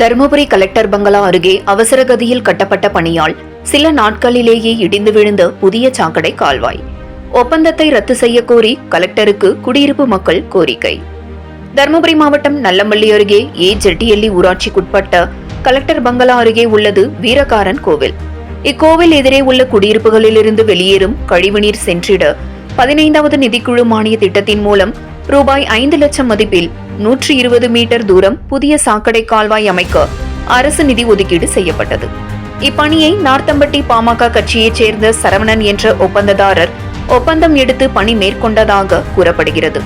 Dharmapuri collector பங்களா அருகே அவசரகதியில் கட்டப்பட்ட பணியால் சில நாட்களிலேயே இடிந்து விழுந்த புதிய சாக்கடை கால்வாய். ஒப்பந்தத்தை ரத்து செய்ய கோரி கலெக்டருக்கு குடியிருப்பு மக்கள் கோரிக்கை. தருமபுரி மாவட்டம் நல்லம்பள்ளி அருகே ஏ ஜெட்டியல்லி ஊராட்சிக்குட்பட்ட கலெக்டர் பங்களா அருகே உள்ளது வீரகாரன் கோவில். இக்கோவில் எதிரே உள்ள குடியிருப்புகளிலிருந்து வெளியேறும் கழிவுநீர் சென்றிட பதினைந்தாவது நிதிக்குழு மானிய திட்டத்தின் மூலம் ரூபாய் ஐந்து லட்சம் மதிப்பில் நூற்றி இருபது மீட்டர் தூரம் புதிய சாக்கடை கால்வாய் அமைக்க அரசு நிதி ஒதுக்கீடு செய்யப்பட்டது. இப்பணியை நார்த்தம்பட்டி பாமக கட்சியைச் சேர்ந்த சரவணன் என்ற ஒப்பந்ததாரர் ஒப்பந்தம் எடுத்து பணி மேற்கொண்டதாக கூறப்படுகிறது.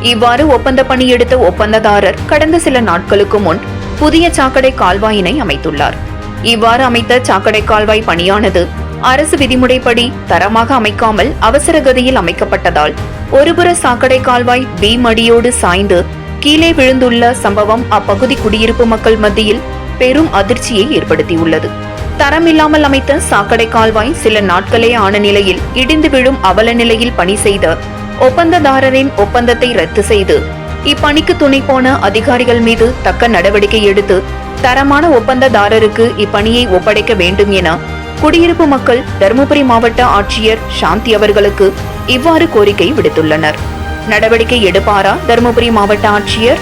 இவ்வாறு ஒப்பந்த பணி எடுத்த ஒப்பந்ததாரர் கடந்த சில நாட்களுக்கு முன் புதிய சாக்கடை கால்வாயினை அமைத்துள்ளார். இவ்வாறு அமைத்த சாக்கடை கால்வாய் பணியானது அரசு விதிமுறைப்படி தரமாக அமைக்காமல் அவசர கதியில் அமைக்கப்பட்டதால் ஒருபுற சாக்கடை கால்வாய் பீமடியோடு சாய்ந்து கீழே விழுந்துள்ள சம்பவம் அப்பகுதி குடியிருப்பு மக்கள் மத்தியில் பெரும் அதிர்ச்சியை ஏற்படுத்தியுள்ளது. தரமில்லாமல் அமைத்த சாக்கடை கால்வாய் சில நாட்களே ஆன நிலையில் இடிந்து விழும் அவல நிலையில் பணி செய்த ஒப்பந்ததாரரின் ஒப்பந்தத்தை ரத்து செய்து இப்பணிக்கு துணை போன அதிகாரிகள் மீது தக்க நடவடிக்கை எடுத்து தரமான ஒப்பந்ததாரருக்கு இப்பணியை ஒப்படைக்க வேண்டும் என குடியிருப்பு மக்கள் தருமபுரி மாவட்ட ஆட்சியர் சாந்தி அவர்களுக்கு இவ்வாறு கோரிக்கை விடுத்துள்ளனர். நடவடிக்கை எடுப்பாரா தருமபுரி மாவட்ட ஆட்சியர்?